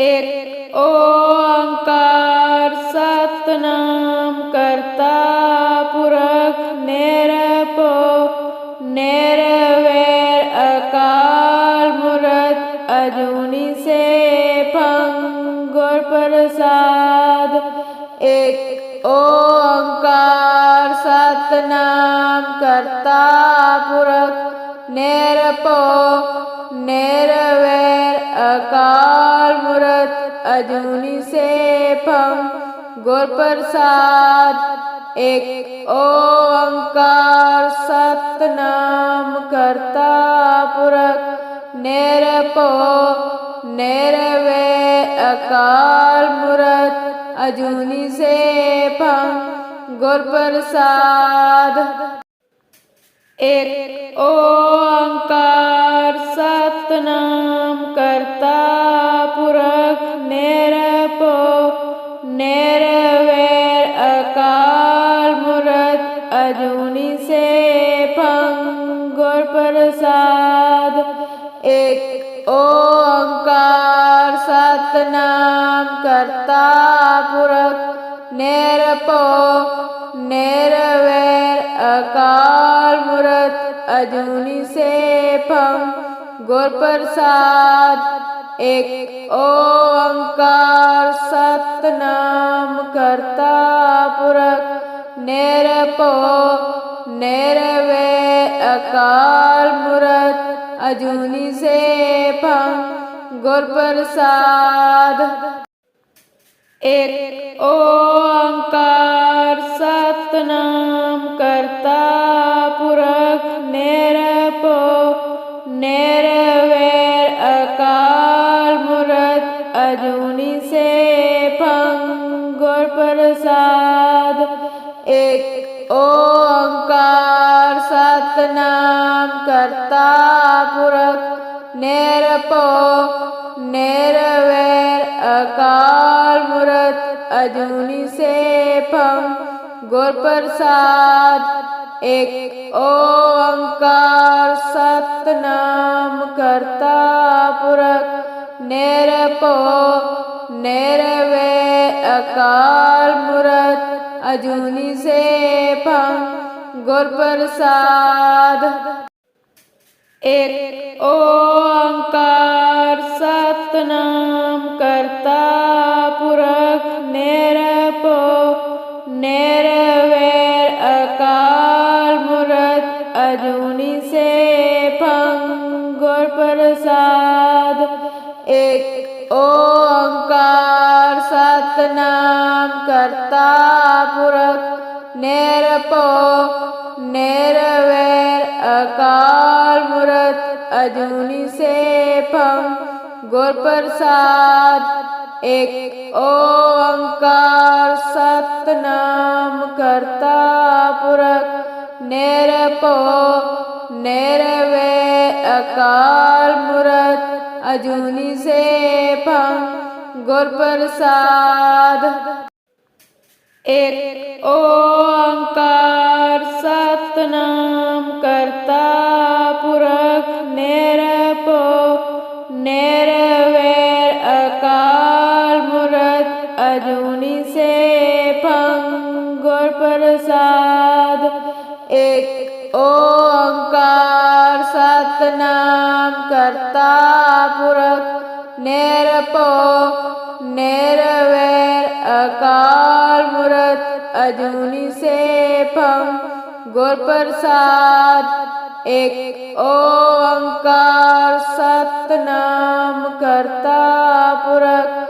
एक ओंकार सतनाम करता पुरख निरपो निरवैर अकाल मूर्त अजूनी से पंगुर प्रसाद। एक ओंकार सतनाम करता पुरख निरपो निरवैर अकाल मनोरथ अजूनी से पम, गुर प्रसाद, एक ओंकार सतनाम करता पुरख। नेर पो, नेर वे अकाल मुरत अजूनी से पम, गुर प्रसाद। एक ओंकार सतनाम निरपो, निरवैर अकाल मूर्त, अजूनी से पम गुर प्रसाद एक ओंकार सतनाम करता पुरख। निरपो निरवै अकाल मूर्त, अजूनी से पम गुर प्रसाद एक ओंकार सतनाम करता पुरख निरपो, निरवैर अकाल मूर्त, अजूनी से भंग प्रसाद एक ओंकार सतनाम करता पुरख निरपो, निरवैर अजूनी से पम प्रसाद एक ओंकार सतनाम करता पुरक निरपो, निरवे अकाल मुरत, अजूनी से पम प्रसाद एक ओंकार सतनाम करता पुरख निरपो, निरवैर अकाल मूर्त, अजूनी से भंग प्रसाद। एक ओंकार सतनाम करता पुरख निरपो, निरवैर अजूनी से पम प्रसाद एक ओंकार सतनाम करता पुरक निरपो, निरवे अकाल मुरत, अजूनी से पम प्रसाद एक ओंकार अजूनी से पंगुर प्रसाद, एक ओंकार सतनाम करता पुरख, निरपो, निरवैर अकाल मूर्त अजूनी से पम गुर प्रसाद, एक ओंकार सतनाम करता पुरख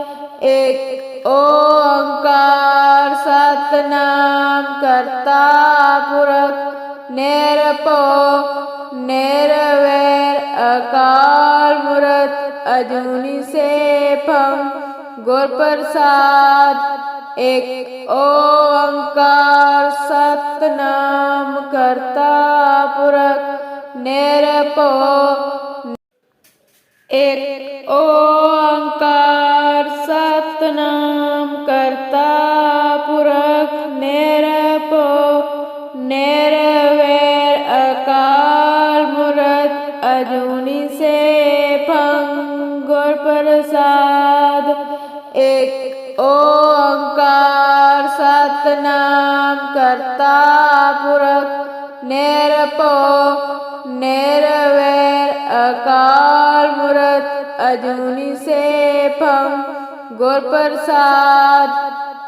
एक ओंकार सतनाम करता पुरख, निरपो, निरवैर, अकाल मूर्त, अजूनी से पम गुर प्रसाद एक ओंकार सतनाम करता पुरख, निरपो। एक ओ नेरवेर अकाल मूर्त अजूनी से भंग और प्रसाद एक ओंकार सतनाम करता पुरख नेरपो। नेरवेर अकाल मूर्त अजूनी से भंग गुर प्रसाद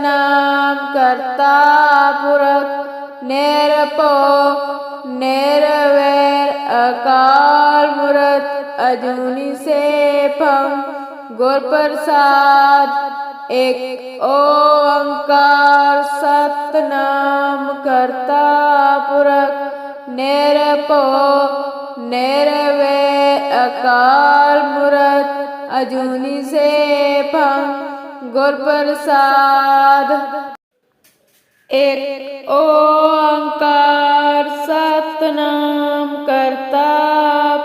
नाम कर्ता पुरख, निरपो, निरवैर, अकाल मूर्त, अजूनी से पम गुर प्रसाद एक ओंकार सतनाम कर्ता पुरख, निरपो, निरवैर, अकाल मूर्त, अजूनी से पम गुर प्रसाद। एक ओंकार सतनाम करता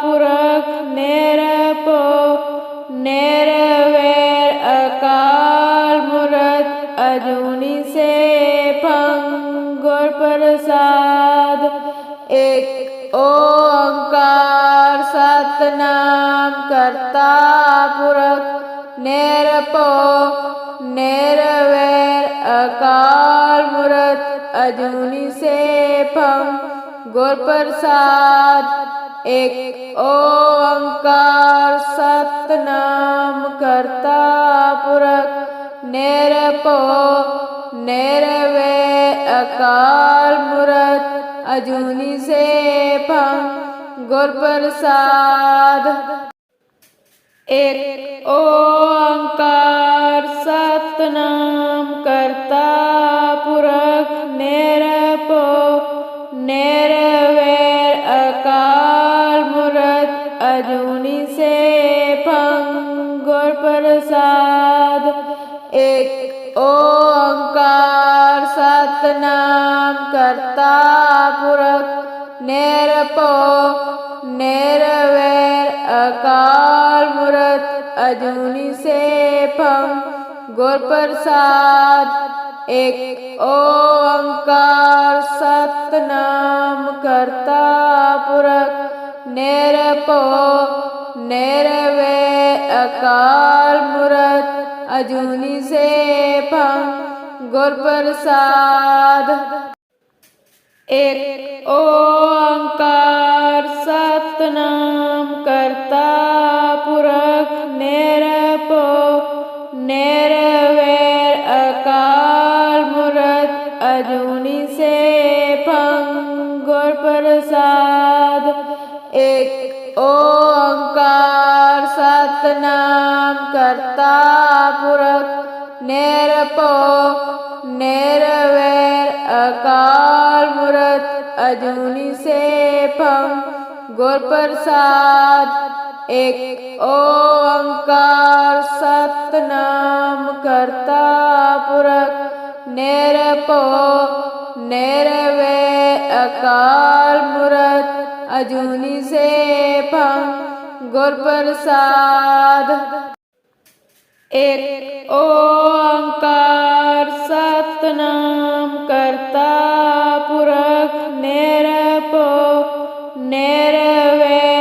पुरख निरपो निरवैर अकाल मूरत अजूनी से पंग गुर प्रसाद। एक ओंकार सतनाम करता पुरख निरपो नैरवैर अकाल मूरत अजूनी से पम गुर प्रसाद। एक ओंकार सतनाम करता पुरख। नैर नेरवे अकाल मूरत अजूनी से पम गुर प्रसाद। एक ओंकार सतनाम करता पुरख निरपो, निरवैर अकाल मूर्त, अजूनी से पंगुर प्रसाद। एक ओंकार सतनाम करता पुरख निर अजूनी से पम गुर प्रसाद एक ओंकार सतनाम करता पुरख। निरपो, निरवे अकाल मूरत। अजूनी से पम गौर प्रसाद एक ओंकार सतनाम करता नेरपो नेरवेर अकाल मूरत, अजूनी से पंगुर प्रसाद एक ओंकार सतनाम करता पुरख, नेरपो, नेरवेर अकाल मूरत, अजूनी से पंग गुर प्रसाद एक ओंकार सतनाम करता पुरख, निरपो, निरवे, अकाल मुरत अजूनी से भंग गुर प्रसाद एक ओंकार सतनाम करता पुरख, निरपो, निरवे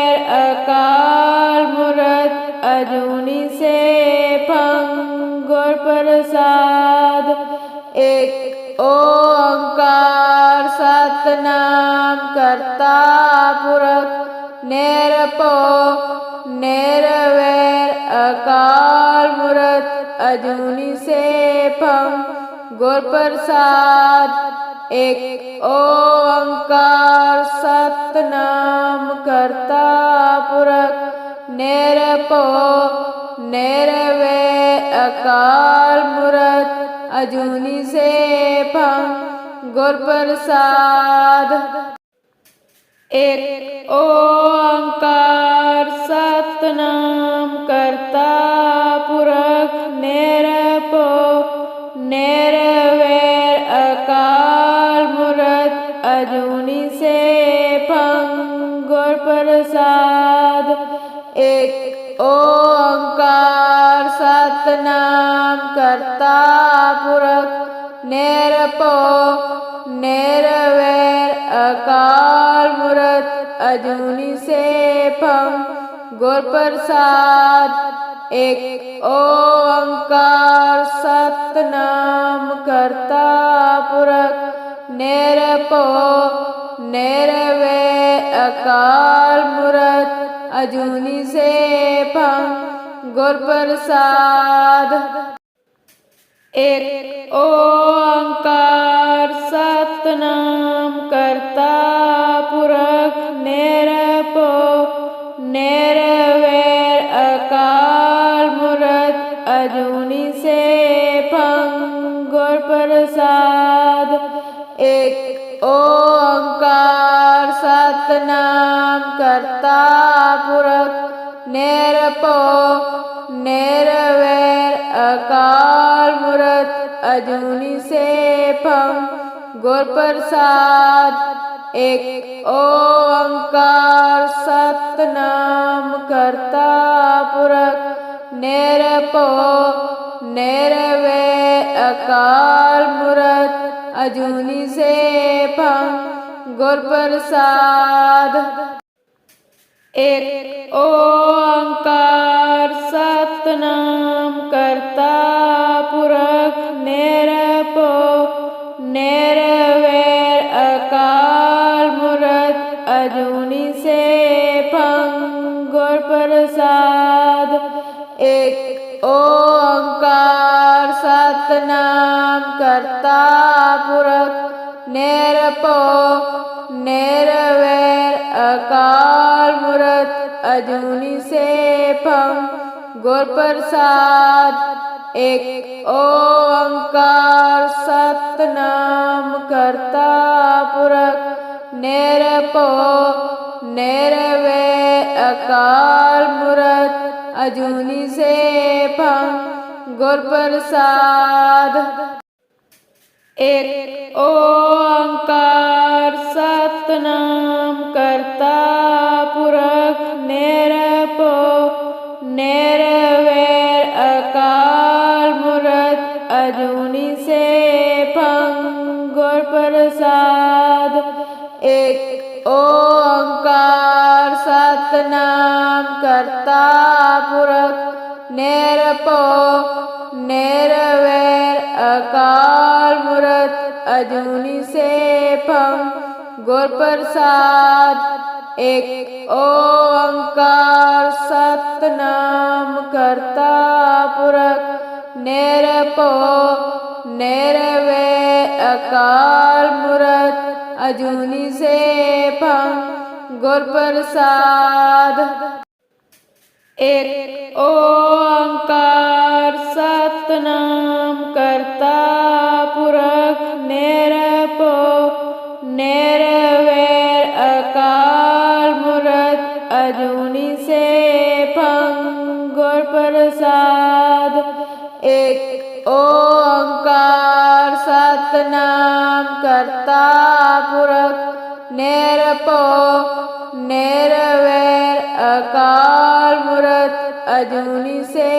सतनाम करता पुरख, निरपो, निरवैर, अकाल मूर्त, अजूनी से फम गुर प्रसाद एक ओंकार सतनाम करता पुरख, निरपो, निरवैर, अकाल मूर्त, अजूनी से फम गुर प्रसाद। एक ओंकार सतनाम करता पुरख निरप वेर अकाल मूर्त अजूनी से पंग गुर प्रसाद। एक ओंकार सतनाम करता पुरख निरपो नैरवैर अकाल मूरत अजूनी से पम गुर प्रसाद एक ओंकार सतनाम करता पूर नैर पो नैर वे अकाल मूरत अजूनी से पम गुर प्रसाद। एक ओंकार नेरवेर अकाल मूरत अजूनी से पंग और प्रसाद। एक ओंकार सतनाम करता पुरख नेरपो। नेरवेर अकाल मूरत अजूनी से पंग गुर प्रसाद। एक ओंकार सतनाम करता पुरख, निरपो, निरवे, अकाल मुरत, अजूनी से भम गुर प्रसाद एक ओंकार सत्तापुरक नेरपो, नेरवेर अकाल मूर्त, अजूनी से फम गुरप्रसाद, एक ओंकार सतनाम करता पुरक नेरपो नेरवे अकाल मूर्त, अजूनी से फम गुरप्रसाद ਇੱਕ ਓੰਕਾਰ ਸਤਨਾਮ गुरप्रसाद एक ओंकार सतनाम करता पुरख, निरपो, निरवे, अकाल मुरत, अजूनी से पम गुरप्रसाद एक ओंकार सतनाम करता पुरख, निरपो निर निरपो, निरवैर, अकाल मूर्त अजूनी से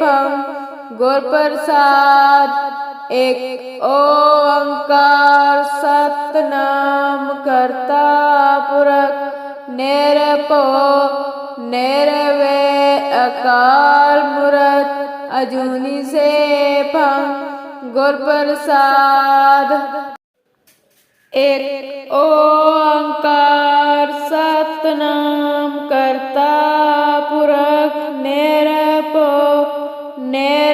पम गुर प्रसाद एक ओंकार सतनाम करता पुरख निरपो वे अकाल मूर्त अजूनी से पम गुर प्रसाद एक ओ पो नेर